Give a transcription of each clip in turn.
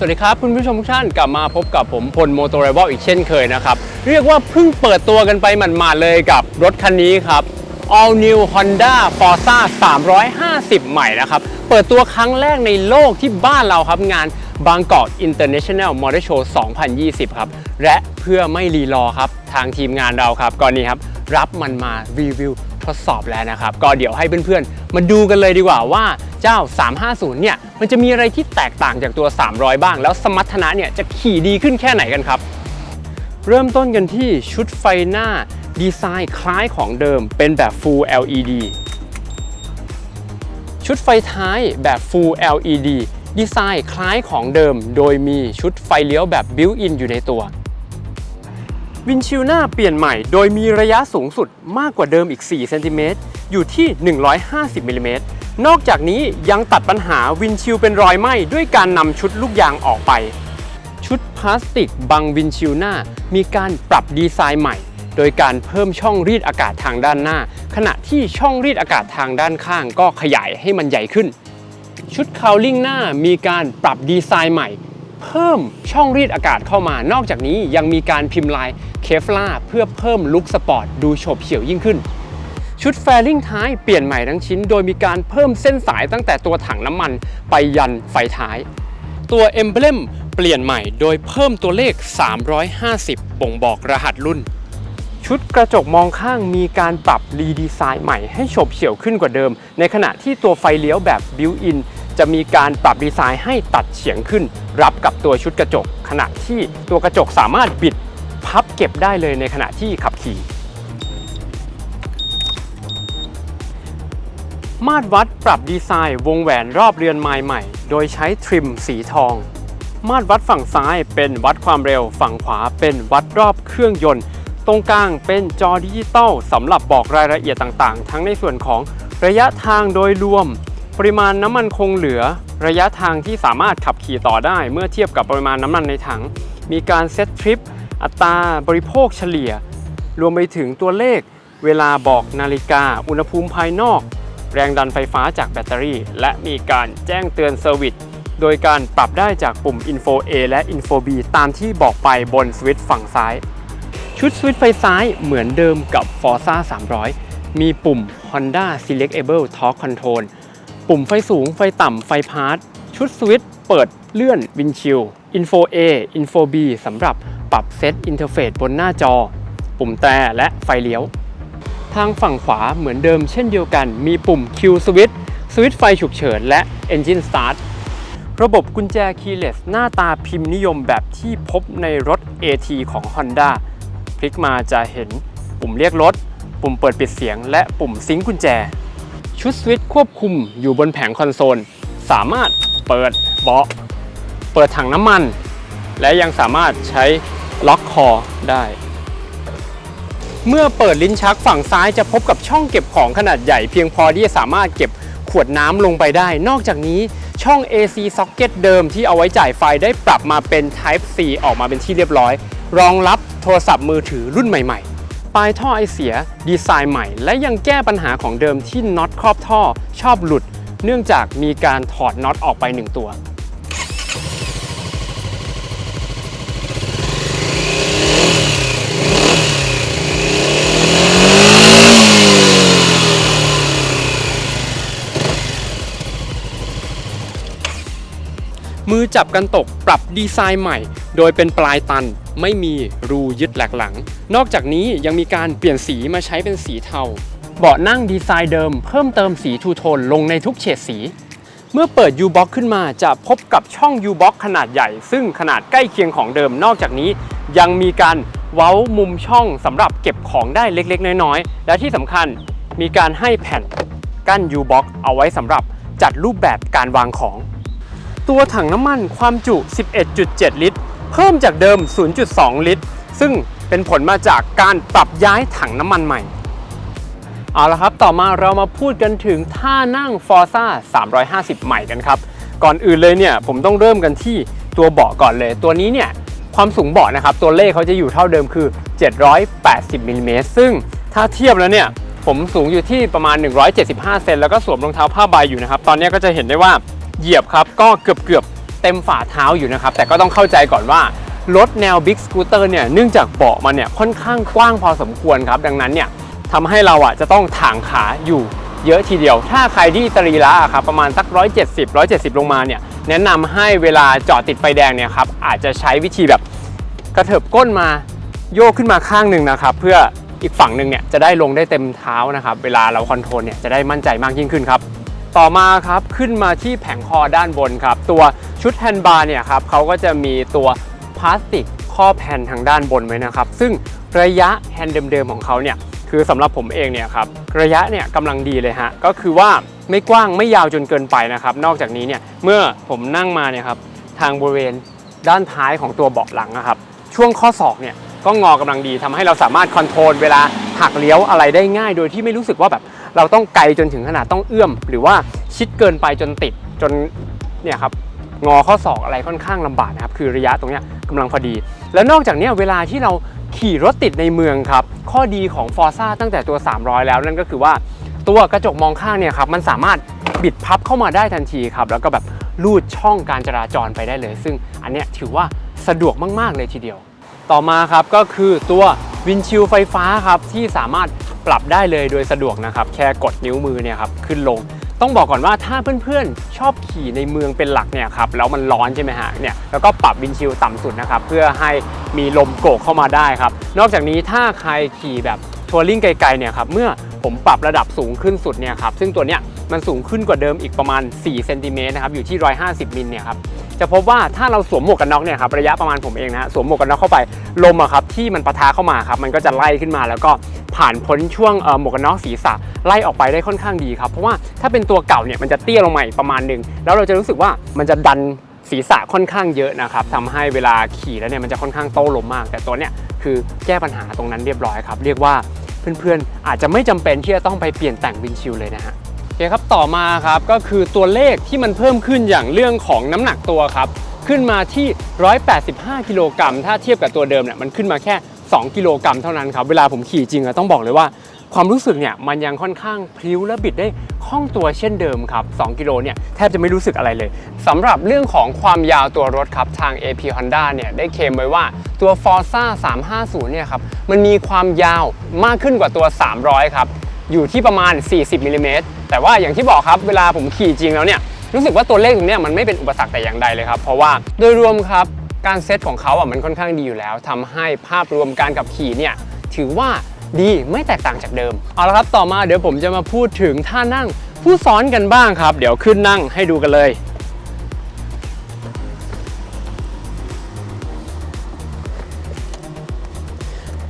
สวัสดีครับคุณผู้ชมทุกท่านกลับมาพบกับผมพลโมโต r ร b ลอีกเช่นเคยนะครับ เรียกว่าเพิ่งเปิดตัวกันไปหมาดๆเลยกับรถคันนี้ครับ All New Honda Forza 350 ใหม่นะครับ เปิดตัวครั้งแรกในโลกที่บ้านเราครับงานบางกอก International Motor Show 2020 ครับ และเพื่อไม่รีรอครับ ทางทีมงานเราครับก่อนนี้ครับ รับมันมารีวิว ทดสอบแล้วนะครับ ก็เดี๋ยวให้เพื่อนๆ มาดูกันเลยดีกว่าว่าเจ้า 350 เนี่ย มันจะมีอะไรที่แตกต่างจากตัว 300 บ้าง แล้วสมรรถนะเนี่ยจะขี่ดีขึ้นแค่ไหนกันครับ เริ่มต้นกันที่ชุดไฟหน้า ดีไซน์คล้ายของเดิม เป็นแบบ Full LED ชุดไฟท้ายแบบ Full LED ดีไซน์คล้ายของเดิม โดยมีชุดไฟเลี้ยวแบบ Built-in อยู่ในตัว วินชิลหน้าเปลี่ยนใหม่โดยมีระยะสูงสุดมากกว่าเดิมอีก 4 เซนติเมตรอยู่ที่ 150มิลลิเมตรนอกจากนี้ยังตัดปัญหาวินชิลเป็นรอยไหม้ด้วยการนำชุดลูกยางออกไป ชุดพลาสติกบังวินชิลหน้า มีการปรับดีไซน์ใหม่ โดยการเพิ่มช่องรีดอากาศทางด้านหน้า ขณะที่ช่องรีดอากาศทางด้านข้างก็ขยายให้มันใหญ่ขึ้น ชุดคาวลิ่งหน้ามีการปรับดีไซน์ใหม่ เพิ่มช่องรีดอากาศเข้ามา นอกจากนี้ยังมีการพิมพ์ลายเคฟล่าเพื่อเพิ่มลุคสปอร์ตดูโฉบเฉี่ยวยิ่งขึ้น ชุดแฟริ่งท้ายเปลี่ยนใหม่ทั้งชิ้น โดยมีการเพิ่มเส้นสายตั้งแต่ตัวถังน้ำมันไปยันไฟท้าย ตัวเอมเบลมเปลี่ยนใหม่โดยเพิ่มตัวเลข 350 บ่งบอกรหัสรุ่น ชุดกระจกมองข้างมีการปรับรีดีไซน์ใหม่ให้โฉบเฉี่ยวขึ้นกว่าเดิม ในขณะที่ตัวไฟเลี้ยวแบบบิวอินจะมีการปรับดีไซน์ให้ตัดเฉียงขึ้น รับกับตัวชุดกระจก ขณะที่ตัวกระจกสามารถบิดพับเก็บได้เลยในขณะที่ขับขี่ มาตรวัดปรับดีไซน์วงแหวนรอบเรือนไม้ใหม่ โดยใช้ทริมสีทอง มาตรวัดฝั่งซ้ายเป็นวัดความเร็ว ฝั่งขวาเป็นวัดรอบเครื่องยนต์ ตรงกลางเป็นจอดิจิตอลสำหรับบอกรายละเอียดต่างๆ ทั้งในส่วนของระยะทางโดยรวม ปริมาณน้ำมันคงเหลือ ระยะทางที่สามารถขับขี่ต่อได้ เมื่อเทียบกับปริมาณน้ำมันในถัง มีการเซตทริป อัตราบริโภคเฉลี่ย รวมไปถึงตัวเลข เวลาบอกนาฬิกา อุณหภูมิภายนอก แรงดันไฟฟ้าจากแบตเตอรี่ และมีการแจ้งเตือนเซอร์วิสโดยการปรับได้จากปุ่ม Info A และ Info B ตามที่บอกไปบนสวิตช์ฝั่งซ้าย ชุดสวิตช์ไฟซ้ายเหมือนเดิมกับ Forza 300 มีปุ่ม Honda Selectable Torque Control ปุ่มไฟสูงไฟต่ำไฟพาร์ทชุดสวิตช์เปิดเลื่อนวินชิล Info A Info B สำหรับปรับเซตอินเทอร์เฟซบนหน้าจอ ปุ่มแต่และไฟเลี้ยว ทางฝั่งขวาเหมือนเดิมเช่นเดียวกัน มีปุ่ม Q Switch สวิตช์ไฟฉุกเฉินและ Engine Start ระบบกุญแจ Keyless หน้าตาพิมพ์นิยมแบบที่พบในรถ AT ของ Honda พลิกมาจะเห็นปุ่มเรียกรถ ปุ่มเปิดปิดเสียง และปุ่มซิงค์กุญแจ ชุดสวิตช์ควบคุมอยู่บนแผงคอนโซล สามารถเปิดเบาะ เปิดถังน้ำมัน และยังสามารถใช้ล็อกคอได้ เมื่อเปิดลิ้นชักฝั่งซ้ายจะพบกับช่องเก็บของขนาดใหญ่เพียงพอที่จะสามารถเก็บขวดน้ำลงไปได้ นอกจากนี้ช่อง AC socket เดิมที่เอาไว้จ่ายไฟได้ปรับมาเป็น Type C ออกมาเป็นที่เรียบร้อย รองรับ ทรศัพท์มือถือรุ่นใหม่ๆ ปลายท่อไอเสีย ดีไซน์ใหม่ และยังแก้ปัญหาของเดิมที่น็อตครอบท่อ ชอบหลุด เนื่องจากมีการถอดน็อตออกไปหนึ่งตัว มือจับกันตกปรับดีไซน์ใหม่ โดยเป็นปลายตันไม่มีรูยึดแหลกหลัง นอกจากนี้ยังมีการเปลี่ยนสีมาใช้เป็นสีเทา เบาะนั่งดีไซน์เดิมเพิ่มเติมสีทูโทนลงในทุกเฉดสี เมื่อเปิด U-Box ขึ้นมาจะพบกับช่อง U-Box ขนาดใหญ่ ซึ่งขนาดใกล้เคียงของเดิม นอกจากนี้ยังมีการเว้ามุมช่องสำหรับเก็บของได้เล็กๆ น้อยๆ และที่สำคัญมีการให้แผ่นกั้น U-Box เอาไว้สำหรับจัดรูปแบบการวางของ ตัวถังน้ำมันความจุ 11.7 ลิตร เพิ่มจากเดิม 0.2 ลิตร ซึ่งเป็นผลมาจากการปรับย้ายถังน้ำมันใหม่ เอาละครับ ต่อมาเรามาพูดกันถึงท่านั่ง Forza 350 ใหม่กันครับ ก่อนอื่นเลยเนี่ยผมต้องเริ่มกันที่ตัวเบาะก่อนเลย ตัวนี้เนี่ยความสูงเบาะนะครับ ตัวเลขเขาจะอยู่เท่าเดิมคือ 780มิลลิเมตรซึ่งถ้าเทียบแล้วเนี่ยผมสูงอยู่ที่ประมาณ 175 เซนแล้วก็สวมรองเท้าผ้าใบอยู่นะครับ ตอนนี้ก็จะเห็นได้ว่า เหยียบครับก็เกือบเกือบเต็มฝ่าเท้าอยู่นะครับ แต่ก็ต้องเข้าใจก่อนว่ารถแนว Big Scooter เนี่ยเนื่องจากเบาะมันเนี่ยค่อนข้างกว้างพอสมควรครับ ดังนั้นเนี่ยทำให้เราอะจะต้องถ่างขาอยู่เยอะทีเดียว ถ้าใครที่สรีระอะครับประมาณสัก 170 170 ลงมาเนี่ยแนะนำให้เวลาจอดติดไฟแดงเนี่ยครับอาจจะใช้วิธีแบบกระเถิบก้นมาโยกขึ้นมาข้างหนึ่งนะครับ เพื่ออีกฝั่งหนึ่งเนี่ยจะได้ลงได้เต็มเท้านะครับ เวลาเราคอนโทรลเนี่ยจะได้มั่นใจมากยิ่งขึ้นครับ ต่อมาครับขึ้นมาที่แผงคอด้านบนครับ ตัวชุดแฮนด์บาร์เนี่ยครับเขาก็จะมีตัวพลาสติกข้อแผ่นทางด้านบนไว้นะครับ ซึ่งระยะแฮนด์เดิมๆของเขาเนี่ยคือสำหรับผมเองเนี่ยครับระยะเนี่ยกำลังดีเลยฮะก็คือว่าไม่กว้างไม่ยาวจนเกินไปนะครับ นอกจากนี้เนี่ยเมื่อผมนั่งมาเนี่ยครับทางบริเวณด้านท้ายของตัวเบาะหลังนะครับ ช่วงข้อศอกเนี่ยก็งอกำลังดีทำให้เราสามารถคอนโทรลเวลาหักเลี้ยวอะไรได้ง่าย โดยที่ไม่รู้สึกว่าแบบ เราต้องไกลจนถึงขนาดต้องเอื้อม หรือว่าชิดเกินไปจนติดจนเนี่ยครับงอข้อศอกอะไรค่อนข้างลำบากนะครับคือระยะตรงนี้ยกำลังพอดี แล้วนอกจากนี้เวลาที่เราขี่รถติดในเมืองครับ ข้อดีของ f o r z a ตั้งแต่ตัว 300 แล้วนั่นก็คือว่าตัวกระจกมองข้างเนี่ยครับมันสามารถบิดพับเข้ามาได้ทันทีครับ แล้วก็แบบลูดช่องการจราจรไปได้เลย ซึ่งอันเนี้ยถือว่าสะดวกมาก ๆ เลยทีเดียว ต่อมาครับก็คือตัววินชิลไฟฟ้าครับที่สามารถ ปรับได้เลยโดยสะดวกนะครับ แค่กดนิ้วมือเนี่ยครับขึ้นลง ต้องบอกก่อนว่าถ้าเพื่อนๆ ชอบขี่ในเมืองเป็นหลักเนี่ยครับแล้วมันร้อนใช่ไหมฮะเนี่ยแล้วก็ปรับวินชิลต่ำสุดนะครับเพื่อให้มีลมโกกเข้ามาได้ครับนอกจากนี้ถ้าใครขี่แบบทัวริงไกลๆเนี่ยครับเมื่อผมปรับระดับสูงขึ้นสุดเนี่ยครับซึ่งตัวเนี้ยมันสูงขึ้นกว่าเดิมอีกประมาณ4เซนติเมตรนะครับอยู่ที่ 150มิลเนี่ยครับ จะพบว่าถ้าเราสวมหมวกกันน็อกเนี่ยครับระยะประมาณผมเองนะสวมหมวกกันน็อกเข้าไปลมอะครับที่มันปะทะเข้ามาครับมันก็จะไล่ขึ้นมาแล้วก็ผ่านพ้นช่วงหมวกกันน็อกศีรษะไล่ออกไปได้ค่อนข้างดีครับเพราะว่าถ้าเป็นตัวเก่าเนี่ยมันจะเตี้ยลงมาอีกประมาณหนึ่งแล้วเราจะรู้สึกว่ามันจะดันศีรษะค่อนข้างเยอะนะครับทำให้เวลาขี่แล้วเนี่ยมันจะค่อนข้างโต้ลมมาก แต่ตัวเนี้ยคือแก้ปัญหาตรงนั้นเรียบร้อยครับ เรียกว่าเพื่อนๆอาจจะไม่จำเป็นที่จะต้องไปเปลี่ยนแต่งวินชิลเลยนะฮะ เคครับต่อมาครับก็คือตัวเลขที่มันเพิ่มขึ้นอย่างเรื่องของน้ำหนักตัวครับขึ้นมาที่ 185 กิโลกรัมถ้าเทียบกับตัวเดิมเนี่ยมันขึ้นมาแค่ 2 กิโลกรัมเท่านั้นครับเวลาผมขี่จริงอะต้องบอกเลยว่าความรู้สึกเนี่ยมันยังค่อนข้างพลิ้วและบิดได้คล่องตัวเช่นเดิมครับ 2 กิโลเนี่ยแทบจะไม่รู้สึกอะไรเลย สำหรับเรื่องของความยาวตัวรถครับ ทาง AP Honda เนี่ยได้เคลมไว้ว่าตัว Forza 350 เนี่ยครับ มันมีความยาวมากขึ้นกว่าตัว 300 ครับ อยู่ที่ประมาณ 40มิลลิเมตรแต่ว่าอย่างที่บอกครับเวลาผมขี่จริงแล้วเนี่ยรู้สึกว่าตัวเลขตรงนี้มันไม่เป็นอุปสรรคแต่อย่างใดเลยครับ เพราะว่าโดยรวมครับการเซตของเขาอะมันค่อนข้างดีอยู่แล้วทำให้ภาพรวมการขับขี่เนี่ยถือว่าดีไม่แตกต่างจากเดิม เอาละครับต่อมาเดี๋ยวผมจะมาพูดถึงท่านั่งผู้ซ้อนกันบ้างครับ เดี๋ยวขึ้นนั่งให้ดูกันเลย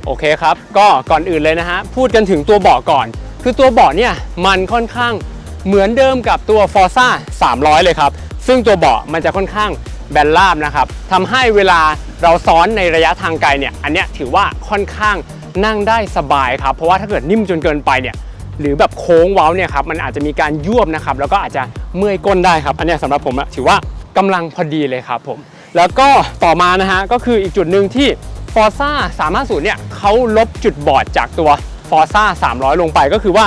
โอเคครับ ก็ก่อนอื่นเลยนะฮะ พูดกันถึงตัวเบาะก่อน คือตัวเบาะเนี่ยมันค่อนข้างเหมือนเดิมกับตัว Forza 300 เลยครับ ซึ่งตัวเบาะมันจะค่อนข้างแบนราบนะครับทำให้เวลาเราซ้อนในระยะทางไกลเนี่ย อันเนี้ยถือว่าค่อนข้างนั่งได้สบายครับ เพราะว่าถ้าเกิดนิ่มจนเกินไปเนี่ย หรือแบบโค้งเว้าเนี่ยครับ มันอาจจะมีการยวบนะครับ แล้วก็อาจจะเมื่อยก้นได้ครับ อันเนี้ยสำหรับผมอะถือว่ากำลังพอดีเลยครับผม แล้วก็ต่อมานะฮะ ก็คืออีกจุดหนึ่งที่ Forza 350เนี่ยเขาลบจุดบอดจากตัว Forza 300 ลงไปก็คือว่า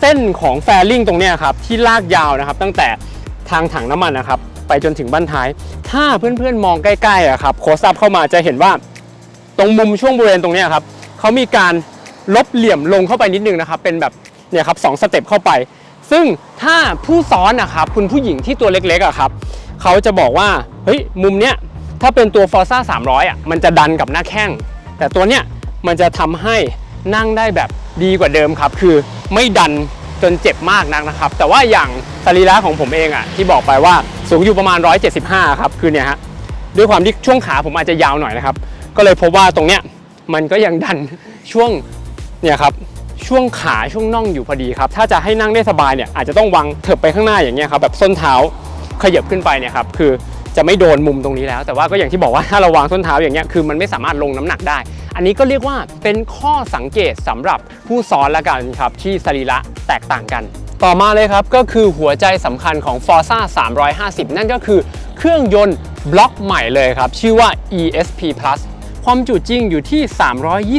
เส้นของแฟลิงตรงนี้ครับที่ลากยาวนะครับ ตั้งแต่ทางถังน้ำมันนะครับไปจนถึงบั้นท้าย ถ้าเพื่อนๆมองใกล้ๆอะครับโคซับเข้ามาจะเห็นว่า ตรงมุมช่วงบริเวณตรงนี้ครับเขามีการลบเหลี่ยมลงเข้าไปนิดนึงนะครับเป็นแบบเนี่ยครับสองสเต็ปเข้าไป ซึ่งถ้าผู้ซ้อนนะครับคุณผู้หญิงที่ตัวเล็กๆอะครับเขาจะบอกว่าเฮ้ยมุมเนี้ยถ้าเป็นตัว Forza 300อะมันจะดันกับหน้าแข้ง แต่ตัวเนี้ยมันจะทำให้ นั่งได้แบบดีกว่าเดิมครับ คือไม่ดันจนเจ็บมากนักนะครับ แต่ว่าอย่างสรีระของผมเองอะที่บอกไปว่าสูงอยู่ประมาณ 175 ครับ คือเนี่ยฮะด้วยความที่ช่วงขาผมอาจจะยาวหน่อยนะครับ ก็เลยพบว่าตรงเนี้ยมันก็ยังดันช่วงเนี่ยครับช่วงขาช่วงน่องอยู่พอดีครับ ถ้าจะให้นั่งได้สบายเนี่ยอาจจะต้องวางเถิบไปข้างหน้าอย่างเงี้ยครับแบบส้นเท้าขยับขึ้นไปเนี่ยครับคือ จะไม่โดนมุมตรงนี้แล้ว แต่ว่าก็อย่างที่บอกว่าถ้าเราวางส้นเท้าอย่างเงี้ยคือมันไม่สามารถลงน้ำหนักได้ อันนี้ก็เรียกว่าเป็นข้อสังเกตสำหรับผู้ซ้อนละกันครับที่สรีระแตกต่างกัน ต่อมาเลยครับก็คือหัวใจสำคัญของ Forza 350 นั่นก็คือเครื่องยนต์บล็อกใหม่เลยครับ ชื่อว่า ESP Plus ความจุจริงอยู่ที่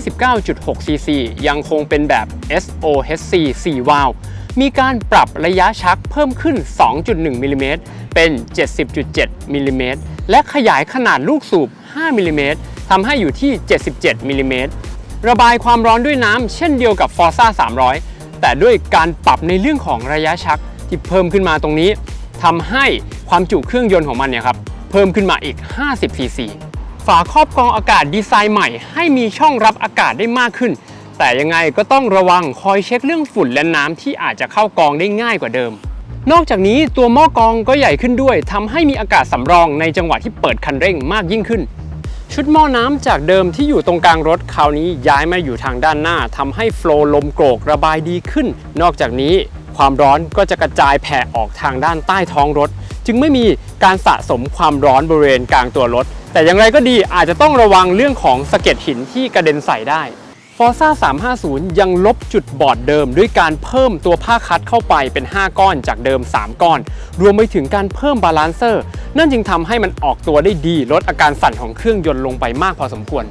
329.6 cc ยังคงเป็นแบบ SOHC 4 วาล์วมีการปรับระยะชักเพิ่มขึ้น 2.1มิลลิเมตร เป็น 70.7มิลลิเมตรและขยายขนาดลูกสูบ 5มิลลิเมตรทำให้อยู่ที่ 77มิลลิเมตรระบายความร้อนด้วยน้ำเช่นเดียวกับ Forza 300 แต่ด้วยการปรับในเรื่องของระยะชักที่เพิ่มขึ้นมาตรงนี้ทำให้ความจุเครื่องยนต์ของมันเนี่ยครับเพิ่มขึ้นมาอีก 50ซีซีฝาครอบกรองอากาศดีไซน์ใหม่ ให้มีช่องรับอากาศได้มากขึ้น แต่ยังไงก็ต้องระวังคอยเช็คเรื่องฝุ่นและน้ำที่อาจจะเข้ากองได้ง่ายกว่าเดิม นอกจากนี้ตัวหม้อกรองก็ใหญ่ขึ้นด้วยทำให้มีอากาศสำรองในจังหวะที่เปิดคันเร่งมากยิ่งขึ้น ชุดหม้อน้ำจากเดิมที่อยู่ตรงกลางรถคราวนี้ย้ายมาอยู่ทางด้านหน้าทำให้โฟล์ลมโกรกระบายดีขึ้น นอกจากนี้ความร้อนก็จะกระจายแผ่ออกทางด้านใต้ท้องรถ จึงไม่มีการสะสมความร้อนบริเวณกลางตัวรถ แต่อย่างไรก็ดีอาจจะต้องระวังเรื่องของสะเก็ดหินที่กระเด็นใส่ได้ Forza 350 ยังลบจุดบอดเดิมด้วยการเพิ่มตัวผ้าคัดเข้าไปเป็น 5 ก้อนจากเดิม 3 ก้อน รวมไปถึงการเพิ่มบาลานเซอร์ นั่นจึงทำให้มันออกตัวได้ดีลดอาการสั่นของเครื่องยนต์ลงไปมากพอสมควร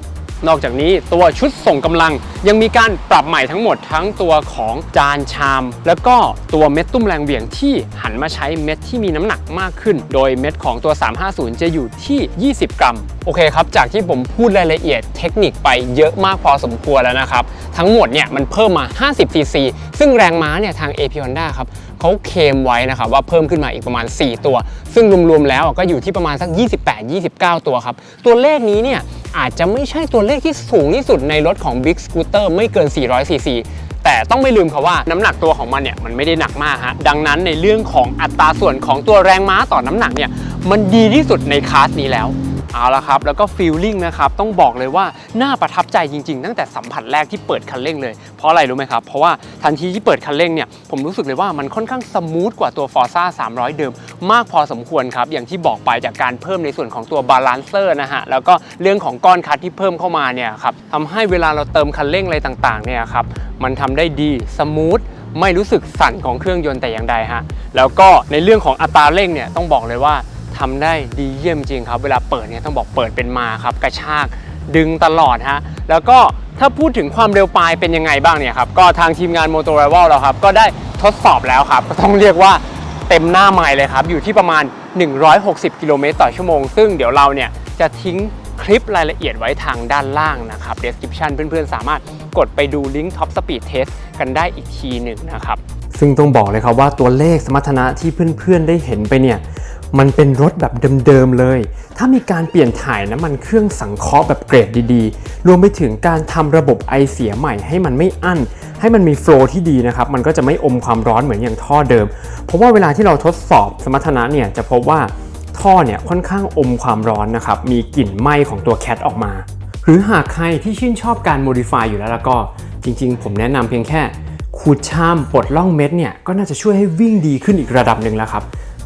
นอกจากนี้ตัวชุดส่งกำลังยังมีการปรับใหม่ทั้งหมดทั้งตัวของจานชาม แล้วก็ตัวเม็ดตุ้มแรงเหวี่ยงที่หันมาใช้เม็ดที่มีน้ำหนักมากขึ้น โดยเม็ดของตัว 350 จะอยู่ที่ 20 กรัม โอเคครับ จากที่ผมพูดรายละเอียดเทคนิคไปเยอะมากพอสมควรแล้วนะครับ ทั้งหมดเนี่ยมันเพิ่มมา 50ซีซีซึ่งแรงม้าเนี่ยทาง AP Honda ครับเขาเคมไว้นะครับว่าเพิ่มขึ้นมาอีกประมาณ 4 ตัว ซึ่งรวมๆแล้วก็อยู่ที่ประมาณสัก 28-29 ตัวครับ ตัวเลขนี้เนี่ย อาจจะไม่ใช่ตัวเลขที่สูงที่สุดในรถของ Big Scooter ไม่เกิน 400 ซีซีแต่ต้องไม่ลืมค่ะว่าน้ำหนักตัวของมันเนี่ยมันไม่ได้หนักมากฮะดังนั้นในเรื่องของอัตราส่วนของตัวแรงม้าต่อน้ำหนักเนี่ยมันดีที่สุดในคลาสนี้แล้ว เอาละครับ แล้วก็ฟีลลิ่งนะครับต้องบอกเลยว่าน่าประทับใจจริงๆ ตั้งแต่สัมผัสแรกที่เปิดคันเร่งเลย เพราะอะไรรู้ไหมครับ เพราะว่าทันทีที่เปิดคันเร่งเนี่ยผมรู้สึกเลยว่ามันค่อนข้างสมูทกว่าตัว Forza 300 เดิม มากพอสมควรครับ อย่างที่บอกไปจากการเพิ่มในส่วนของตัวบาลานเซอร์นะฮะแล้วก็เรื่องของก้อนคัดที่เพิ่มเข้ามาเนี่ยครับทำให้เวลาเราเติมคันเร่งอะไรต่างๆเนี่ยครับมันทำได้ดีสมูทไม่รู้สึกสั่นของเครื่องยนต์แต่อย่างใดฮะแล้วก็ในเรื่องของอัตราเร่งเนี่ยต้องบอกเลยว่า ทำได้ดีเยี่ยมจริงครับ เวลาเปิดเนี่ยต้องบอกเปิดเป็นมาครับ กระชากดึงตลอดฮะ แล้วก็ถ้าพูดถึงความเร็วปลายเป็นยังไงบ้างเนี่ยครับ ก็ทางทีมงาน m o t o r i v a l เราครับ ก็ได้ทดสอบแล้วครับ ก็ต้องเรียกว่าเต็มหน้าไมล์เลยครับ อยู่ที่ประมาณ 160 กิโลเมตรต่อชั่วโมง ซึ่งเดี๋ยวเราเนี่ยจะทิ้งคลิปรายละเอียดไว้ทางด้านล่างนะครับ description เพื่อนๆ สามารถกดไปดูลิงก์ Top Speed Test กันได้อีกทีหนึ่งนะครับ ซึ่งต้องบอกเลยครับว่าตัวเลขสมรรถนะที่เพื่อนๆ ได้เห็นไปเนี่ย มันเป็นรถแบบเดิมๆเลย ถ้ามีการเปลี่ยนถ่ายน้ำมันเครื่องสังเคราะห์แบบเกรดดีๆ รวมไปถึงการทำระบบไอเสียใหม่ให้มันไม่อั้น ให้มันมีโฟล์ที่ดีนะครับ มันก็จะไม่อมความร้อนเหมือนอย่างท่อเดิม เพราะว่าเวลาที่เราทดสอบสมรรถนะเนี่ยจะพบว่าท่อเนี่ยค่อนข้างอมความร้อนนะครับ มีกลิ่นไหม้ของตัวแคทออกมา หรือหากใครที่ชื่นชอบการโมดิฟายอยู่แล้วแล้วก็ จริง ๆ ผมแนะนำเพียงแค่ขูดชามปลดล่องเม็ดเนี่ยก็น่าจะช่วยให้วิ่งดีขึ้นอีกระดับหนึ่งแล้วครับ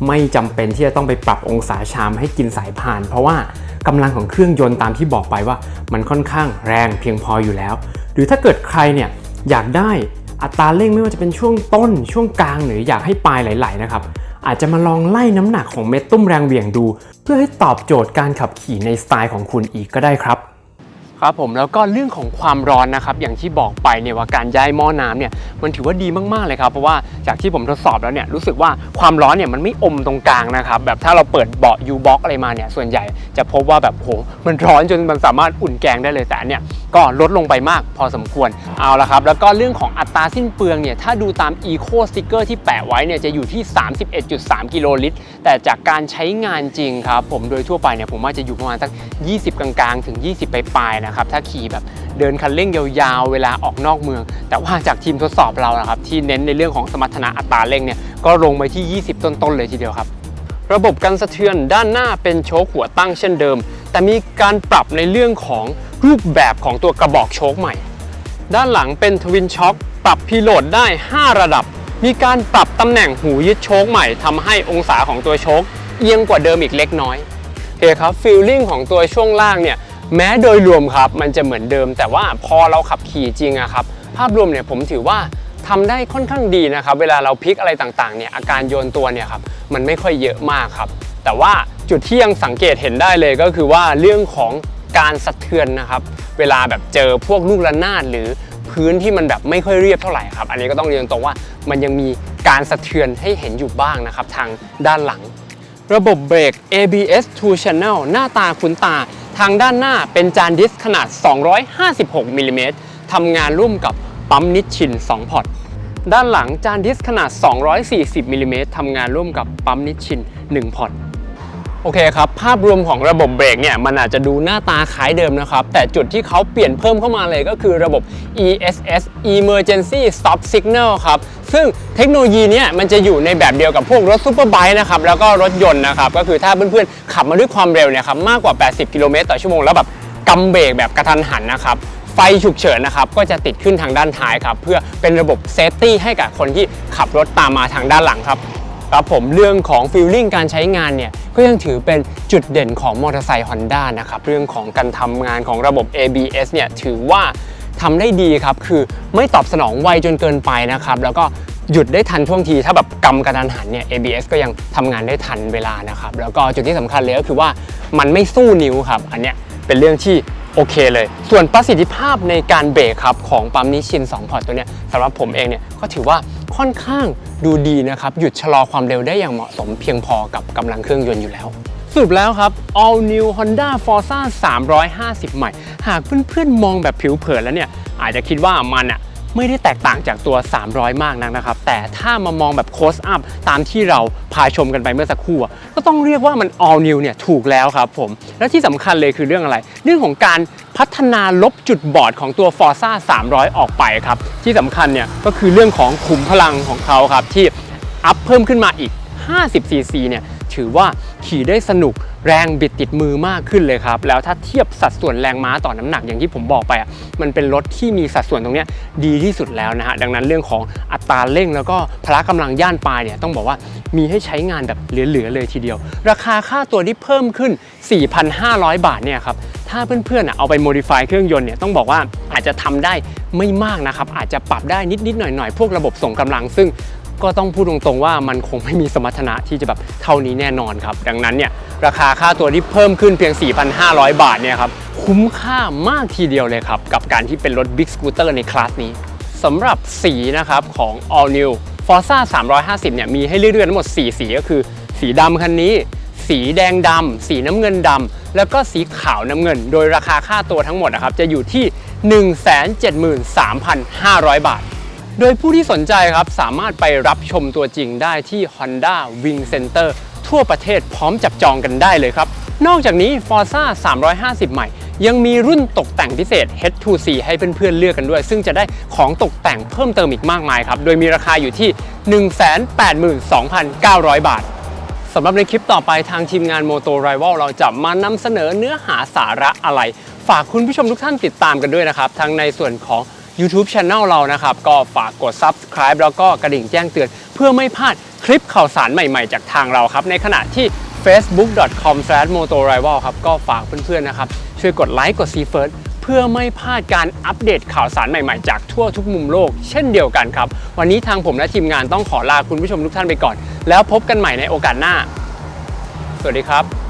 ไม่จำเป็นที่จะต้องไปปรับองศาชามให้กินสายพาน เพราะว่ากำลังของเครื่องยนต์ตามที่บอกไปว่า มันค่อนข้างแรงเพียงพออยู่แล้ว หรือถ้าเกิดใครเนี่ยอยากได้อัตราเร่งไม่ว่าจะเป็นช่วงต้น ช่วงกลางหรืออยากให้ปลายไหลๆนะครับอาจจะมาลองไล่น้ำหนักของเม็ดตุ้มแรงเหวี่ยงดู เพื่อให้ตอบโจทย์การขับขี่ในสไตล์ของคุณอีกก็ได้ครับ ครับผมแล้วก็เรื่องของความร้อนนะครับอย่างที่บอกไปเนี่ยว่าการย้ายหม้อน้ำเนี่ยมันถือว่าดีมากๆเลยครับเพราะว่าจากที่ผมทดสอบแล้วเนี่ยรู้สึกว่าความร้อนเนี่ยมันไม่อมตรงกลางนะครับแบบถ้าเราเปิดเบาะ U box อะไรมาเนี่ยส่วนใหญ่จะพบว่าแบบโหมันร้อนจนมันสามารถอุ่นแกงได้เลยแต่เนี่ยก็ลดลงไปมากพอสมควรเอาละครับ แล้วก็เรื่องของอัตราสิ้นเปลืองเนี่ยถ้าดูตาม Eco Sticker ที่แปะไว้เนี่ยจะอยู่ที่ 31.3 กิโลลิตร แต่จากการใช้งานจริงครับผมโดยทั่วไปเนี่ยผมว่าจะอยู่ประมาณสัก 20 กลางๆ ถึง 20 ปลายๆนะครับถ้าขี่แบบเดินคันเร่งยาวๆ เวลาออกนอกเมือง แต่ว่าจากทีมทดสอบเรานะครับที่เน้นในเรื่องของสมรรถนะอัตราเร่งเนี่ยก็ลงไปที่ 20 ต้นๆเลยทีเดียวครับระบบกันสะเทือนด้านหน้าเป็นโชคหัวตั้งเช่นเดิม แต่มีการปรับในเรื่องของรูปแบบของตัวกระบอกโชคใหม่ ด้านหลังเป็นทวินช็อคปรับพีโหลดได้ 5 ระดับ มีการปรับตำแหน่งหูยึดโชคใหม่ทำให้องศาของตัวโชคเอียงกว่าเดิมอีกเล็กน้อยโอเคครับฟีลลิ่งของตัวช่วงล่างเนี่ย แม้โดยรวมครับมันจะเหมือนเดิม แต่ว่าพอเราขับขี่จริงอะครับภาพรวมเนี่ยผมถือว่าทำได้ค่อนข้างดีนะครับ เวลาเราพลิกอะไรต่างๆเนี่ยอาการโยนตัวเนี่ยครับมันไม่ค่อยเยอะมากครับ แต่ว่าจุดที่ยังสังเกตเห็นได้เลยก็คือว่าเรื่องของการสะเทือนนะครับ เวลาแบบเจอพวกลูกระนาดหรือพื้นที่มันแบบไม่ค่อยเรียบเท่าไหร่ครับ อันนี้ก็ต้องเรียนตรงว่ามันยังมีการสะเทือนให้เห็นอยู่บ้างนะครับ ทางด้านหลัง ระบบเบรก ABS 2 Channel หน้าตาคุ้นตา ทางด้านหน้าเป็นจานดิสขนาด 256มิลลิเมตรทำงานร่วมกับปั๊มนิชชิน 2 พอร์ต ด้านหลังจานดิสขนาด 240มิลลิเมตรทำงานร่วมกับปั๊มนิชชิน 1 พอร์ต โอเคครับ ภาพรวมของระบบเบรกเนี่ยมันอาจจะดูหน้าตาคล้ายเดิมนะครับ แต่จุดที่เขาเปลี่ยนเพิ่มเข้ามาเลยก็คือระบบ ESS Emergency Stop Signal ครับ ซึ่งเทคโนโลยีเนี้มันจะอยู่ในแบบเดียวกับพวกรถซูเปอร์ไบค์นะครับ แล้วก็รถยนต์นะครับ ก็คือถ้าเพื่อนๆ ขับมาด้วยความเร็วเนี่ยครับมากกว่า 80 กิโลเมตรต่อชั่วโมงแล้วแบบกำเบรกแบบกระทันหันนะครับไฟฉุกเฉินนะครับก็จะติดขึ้นทางด้านท้ายครับเพื่อเป็นระบบเซฟตี้ให้กับคนที่ขับรถตามมาทางด้านหลังครับ ครับผมเรื่องของฟิลลิ่งการใช้งานเนี่ยก็ยังถือเป็นจุดเด่นของมอเตอร์ไซค์ Honda นะครับเรื่องของการทำงานของระบบ ABS เนี่ยถือว่าทำได้ดีครับคือไม่ตอบสนองไวจนเกินไปนะครับแล้วก็หยุดได้ทันท่วงที ถ้าแบบกำกระทันหันเนี่ย ABS ก็ยังทำงานได้ทันเวลานะครับแล้วก็จุดที่สำคัญเลยก็คือว่ามันไม่สู้นิ้วครับ อันเนี้ยเป็นเรื่องที่โอเคเลย ส่วนประสิทธิภาพในการเบรกครับของปั๊มนิชชิน 2 พอร์ตตัวเนี้ยสำหรับผมเองเนี่ยก็ถือว่าค่อนข้าง ดูดีนะครับหยุดชะลอความเร็วได้อย่างเหมาะสมเพียงพอกับกำลังเครื่องยนต์อยู่แล้วสรุปแล้วครับ all new Honda Forza 350 ใหม่ หากเพื่อนๆมองแบบผิวเผินแล้วเนี่ย อาจจะคิดว่ามันอะ ไม่ได้แตกต่างจากตัว 300 มากนักนะครับ แต่ถ้ามามองแบบ close up ตามที่เราพาชมกันไปเมื่อสักครู่ ก็ต้องเรียกว่ามัน all new เนี่ยถูกแล้วครับผม และที่สำคัญเลยคือเรื่องอะไร เรื่องของการพัฒนาลบจุดบอดของตัว Forza 300 ออกไปครับ ที่สำคัญเนี่ยก็คือเรื่องของขุมพลังของเขาครับที่อัพเพิ่มขึ้นมาอีก 50ซีซีเนี่ย ถือว่าขี่ได้สนุกแรงบิดติดมือมากขึ้นเลยครับ แล้วถ้าเทียบสัดส่วนแรงม้าต่อน้ำหนักอย่างที่ผมบอกไปอะมันเป็นรถที่มีสัดส่วนตรงเนี้ยดีที่สุดแล้วนะฮะดังนั้นเรื่องของอัตราเร่งแล้วก็พละกำลังย่านปลายเนี่ยต้องบอกว่ามีให้ใช้งานแบบเหลือๆเลยทีเดียว ราคาค่าตัวที่เพิ่มขึ้น 4,500 บาทเนี่ยครับถ้าเพื่อนๆเอาไปโมดิฟายเครื่องยนต์เนี่ยต้องบอกว่าอาจจะทำได้ไม่มากนะครับอาจจะปรับได้นิดๆหน่อยๆพวกระบบส่งกำลังซึ่ง ก็ต้องพูดตรงๆว่ามันคงไม่มีสมรรถนะที่จะแบบเท่านี้แน่นอนครับ ดังนั้นเนี่ยราคาค่าตัวที่เพิ่มขึ้นเพียง 4,500 บาทเนี่ยครับคุ้มค่ามากทีเดียวเลยครับ กับการที่เป็นรถ Big Scooter ในคลาสนี้สำหรับสีนะครับของ All New Forza 350 เนี่ยมีให้เลือกด้วยกันทั้งหมด 4 สีก็คือ สีดำคันนี้ สีแดงดำสีน้ำเงินดำแล้วก็สีขาวน้ำเงิน โดยราคาค่าตัวทั้งหมดนะครับจะอยู่ที่ 173,500 บาท โดยผู้ที่สนใจครับสามารถไปรับชมตัวจริงได้ที่ Honda Wing Center ทั่วประเทศพร้อมจับจองกันได้เลยครับ นอกจากนี้ Forza 350 ใหม่ ยังมีรุ่นตกแต่งพิเศษ H2C ให้เพื่อนๆเลือกกันด้วย ซึ่งจะได้ของตกแต่งเพิ่มเติมอีกมากมายครับ โดยมีราคาอยู่ที่ 182,900 บาทสำหรับในคลิปต่อไปทางทีมงาน Moto Rival เราจะมานำเสนอเนื้อหาสาระอะไร ฝากคุณผู้ชมทุกท่านติดตามกันด้วยนะครับ ทั้งในส่วนของ YouTube Channel เรานะครับ ก็ฝากกด Subscribe แล้วก็กระดิ่งแจ้งเตือน เพื่อไม่พลาดคลิปข่าวสารใหม่ๆ จากทางเราครับ ในขณะที่ facebook.com/motorival ครับ ก็ฝากเพื่อนๆนะครับ ช่วยกดไลค์กด See First เพื่อไม่พลาดการอัปเดตข่าวสารใหม่ๆ จากทั่วทุกมุมโลก เช่นเดียวกันครับ วันนี้ทางผมและทีมงานต้องขอลาคุณผู้ชมทุกท่านไปก่อน แล้วพบกันใหม่ในโอกาสหน้า สวัสดีครับ